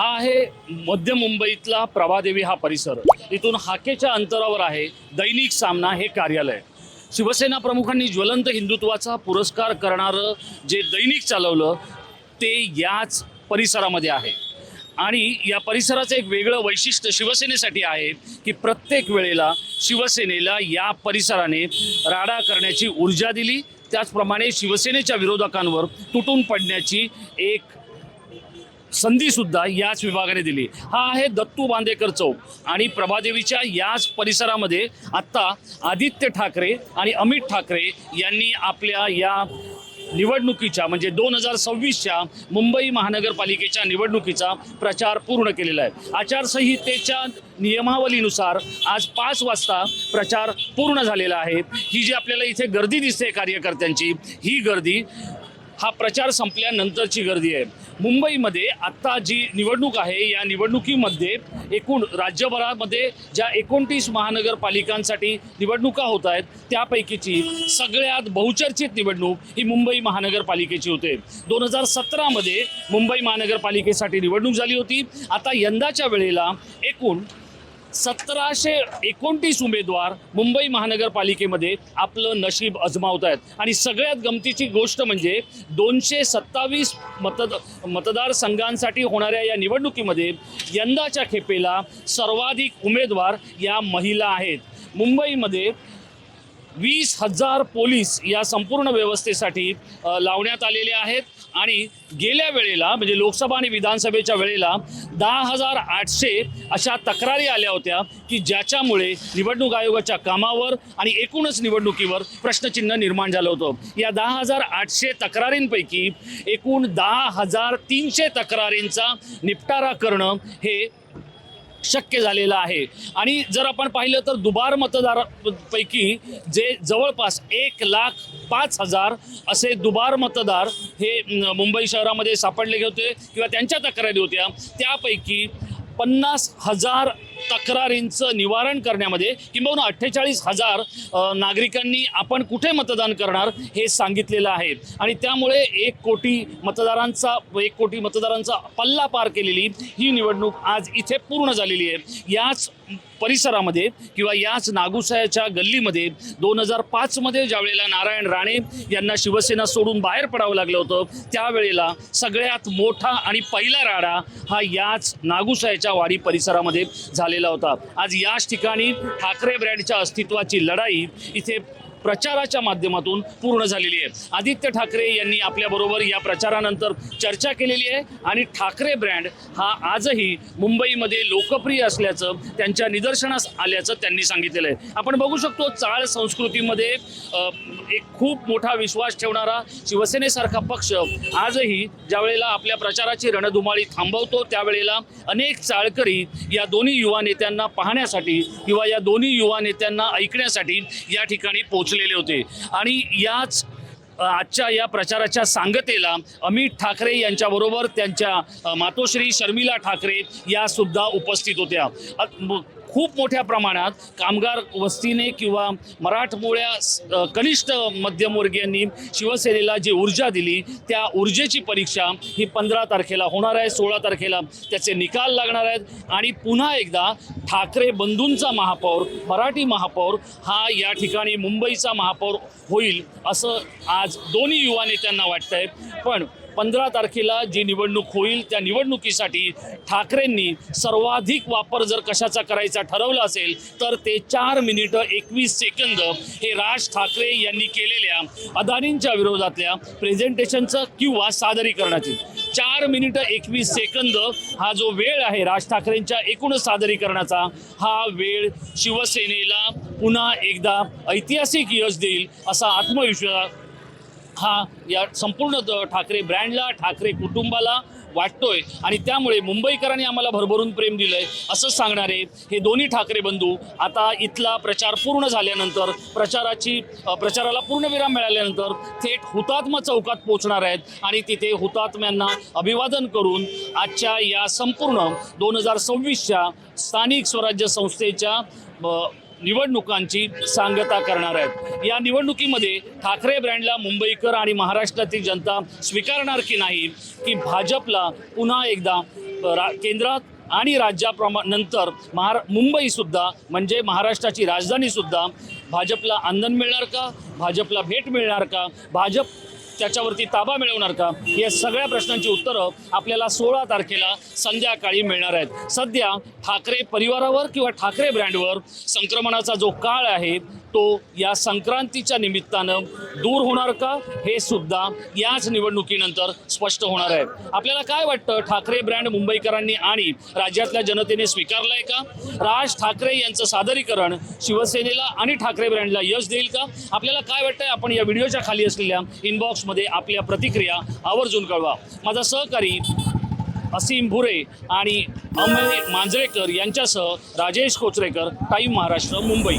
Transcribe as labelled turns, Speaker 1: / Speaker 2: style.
Speaker 1: हा आहे मध्य मुंबईतला प्रभादेवी हा परिसर. इथून हाकेच्या अंतरावर आहे दैनिक सामना हे कार्यालय. शिवसेना प्रमुखांनी ज्वलंत हिंदुत्वाचा पुरस्कार करणारं जे दैनिक चालवलं ते याच परिसरामध्ये आहे. आणि या परिसराचं एक वेगळं वैशिष्ट्य शिवसेनेसाठी आहे की प्रत्येक वेळेला शिवसेनेला या परिसराने राडा करण्याची ऊर्जा दिली. त्याचप्रमाणे शिवसेनेच्या विरोधकांवर तुटून पडण्याची एक संधीसुद्धा याच विभागाने दिली. हा आहे दत्तू बांदेकर चौक आणि प्रभादेवीच्या याच परिसरामध्ये आत्ता आदित्य ठाकरे आणि अमित ठाकरे यांनी आपल्या या निवडणुकीच्या म्हणजे दोन हजार सव्वीसच्या मुंबई महानगरपालिकेच्या निवडणुकीचा प्रचार पूर्ण केलेला आहे. आचारसंहितेच्या नियमावलीनुसार आज पाच वाजता प्रचार पूर्ण झालेला आहे. ही जी आपल्याला इथे गर्दी दिसते कार्यकर्त्यांची ही गर्दी हा प्रचार संपल्यानंतरची गर्दी आहे. मुंबईमध्ये आत्ता जी निवडणूक आहे या निवडणुकीमध्ये एकूण राज्यभरामध्ये ज्या एकोणतीस महानगरपालिकांसाठी निवडणुका होत आहेत त्यापैकीची सगळ्यात बहुचर्चित निवडणूक ही मुंबई महानगरपालिकेची होते. दोन हजार सतरामध्ये मुंबई महानगरपालिकेसाठी निवडणूक झाली होती. आता यंदाच्या वेळेला एकूण सतराशे एकोणतीस उमेदवार मुंबई महानगरपालिकेमध्ये आपलं नशीब अजमावत आहेत आणि सगळ्यात गमतीची गोष्ट म्हणजे दोनशे सत्तावीस मतद मतदारसंघांसाठी होणाऱ्या या निवडणुकीमध्ये यंदाच्या खेपेला सर्वाधिक उमेदवार या महिला आहेत. मुंबईमध्ये वीस हजार पोलीस या संपूर्ण व्यवस्थेसाठी लावण्यात आलेले आहेत. आणि गेल्या वेळेला म्हणजे लोकसभा आणि विधानसभेच्या वेळेला दहा हजार आठशे अशा तक्रारी आल्या होत्या की ज्याच्यामुळे निवडणूक आयोगाच्या कामावर आणि एकूणच निवडणुकीवर प्रश्नचिन्ह निर्माण झालं होतं. या दहा हजार आठशे तक्रारींपैकी एकूण दहा हजार तीनशे तक्रारींचा निपटारा करणं हे शक्य झालेलं आहे. आणि जर आपण पाहिलं तर दुबार मतदारापैकी जे जवळपास एक लाख पाच हजार असे दुबार मतदार हे मुंबई शहरामध्ये सापडले होते किंवा त्यांच्या तक्रारी होत्या. त्यापैकी पन्नास हजार तक्रारींचं निवारण करण्यामध्ये किंबहुना अठ्ठेचाळीस हजार नागरिकांनी आपण कुठे मतदान करणार हे सांगितलेलं आहे. आणि त्यामुळे एक कोटी मतदारांचा एक कोटी मतदारांचा पल्ला पार केलेली ही निवडणूक आज इथे पूर्ण झालेली आहे. याच परिसरामध्ये किंवा याच नागुसायाच्या गल्लीमध्ये दोन हजार पाचमध्ये ज्यावेळेला नारायण राणे यांना शिवसेना सोडून बाहेर पडावं लागलं होतं त्यावेळेला सगळ्यात मोठा आणि पहिला राडा हा याच नागुसायाच्या वाडी परिसरामध्ये झालेला होता. आज याच ठिकाणी ठाकरे ब्रँडच्या अस्तित्वाची लढाई इथे प्रचाराच्या माध्यमातून पूर्ण झालेली आहे. आदित्य ठाकरे यांनी आपल्याबरोबर या प्रचारानंतर चर्चा केलेली आहे आणि ठाकरे ब्रँड हा आजही मुंबईमध्ये लोकप्रिय असल्याचं त्यांच्या निदर्शनास आल्याचं त्यांनी सांगितलेलं आहे. आपण बघू शकतो चाळ संस्कृतीमध्ये एक खूप मोठा विश्वास ठेवणारा शिवसेनेसारखा पक्ष आजही ज्यावेळेला आपल्या प्रचाराची रणधुमाळी थांबवतो त्यावेळेला अनेक चाळकरी या दोन्ही युवा नेत्यांना पाहण्यासाठी किंवा या दोन्ही युवा नेत्यांना ऐकण्यासाठी या ठिकाणी पोचलेले होते. आणि याच आजच्या या प्रचाराच्या सांगतेला अमित ठाकरे यांच्याबरोबर त्यांच्या मातोश्री शर्मिला ठाकरे या सुद्धा उपस्थित होत्या. खूप मोठ्या प्रमाणात कामगार वस्तीने किंवा मराठमोळ्या कनिष्ठ मध्यमवर्गीयांनी शिवसेनेला जी ऊर्जा दिली त्या ऊर्जेची परीक्षा ही पंधरा तारखेला होणार आहे सोळा तारखेला त्याचे निकाल लागणार आहेत. आणि पुन्हा एकदा ठाकरे बंधूंचा महापौर मराठी महापौर हा या ठिकाणी मुंबईचा महापौर होईल असं आज दोन्ही युवा नेत्यांना वाटत आहे पण पंधरा तारखेला जी निवडणूक होईल त्या निवडणुकीसाठी ठाकरेंनी सर्वाधिक वापर जर कशाचा करायचा ठरवला असेल तर ते चार मिनिटं एकवीस सेकंद हे राज ठाकरे यांनी केलेल्या अदानींच्या विरोधातल्या प्रेझेंटेशनचं किंवा सादरीकरणाची. चार मिनिटं एकवीस सेकंद हा जो वेळ आहे राज ठाकरेंच्या एकूणच सादरीकरणाचा हा वेळ शिवसेनेला पुन्हा एकदा ऐतिहासिक यश देईल असा आत्मविश्वास हा या संपूर्ण द- ठाकरे ब्रँडला ठाकरे कुटुंबाला वाटतोय. आणि त्यामुळे मुंबईकरांनी आम्हाला भरभरून प्रेम दिलंय. असं सांगणारे हे दोन्ही ठाकरे बंधू आता इथला प्रचार पूर्ण झाल्यानंतर प्रचाराची प्रचाराला पूर्णविराम मिळाल्यानंतर थेट हुतात्मा चौकात पोहोचणार आहेत. आणि तिथे हुतात्म्यांना अभिवादन करून आजच्या या संपूर्ण दोन हजार सव्वीसच्या स्थानिक स्वराज्य संस्थेच्या निवडणुकांची सांगता करणार आहेत. या निवडणुकीमध्ये ठाकरे ब्रँडला मुंबईकर आणि महाराष्ट्रातील जनता स्वीकारणार की नाही की भाजपला पुन्हा एकदा रा केंद्रात आणि राज्याप्रमा नंतर महारा मुंबईसुद्धा म्हणजे महाराष्ट्राची राजधानीसुद्धा भाजपला आंदण मिळणार का? भाजपला भेट मिळणार का? भाजप त्याच्यावरती ताबा मिळवणार का? या सगळ्या प्रश्नांची उत्तरं आपल्याला सोळा तारखेला संध्याकाळी मिळणार आहेत. सध्या ठाकरे परिवारावर किंवा ठाकरे ब्रँडवर संक्रमणाचा जो काळ आहे तो या संक्रांतीच्या निमित्तानं दूर होणार का? हे सुद्धा याच निवडणुकीनंतर स्पष्ट होणार आहे. आपल्याला काय वाटतं? ठाकरे ब्रँड मुंबईकरांनी आणि राज्यातल्या जनतेने स्वीकारलंय का? राज ठाकरे यांचं सादरीकरण शिवसेनेला आणि ठाकरे ब्रँडला यश देईल का? आपल्याला काय वाटतंय? आपण या व्हिडिओच्या खाली असलेल्या इनबॉक्स कमेंट्समध्ये आपल्या प्रतिक्रिया आवर्जून कळवा. माझा सहकारी असीम भुरे आणि अमय मांजरेकर यांच्यासह राजेश कोचरेकर टाईम महाराष्ट्र मुंबई.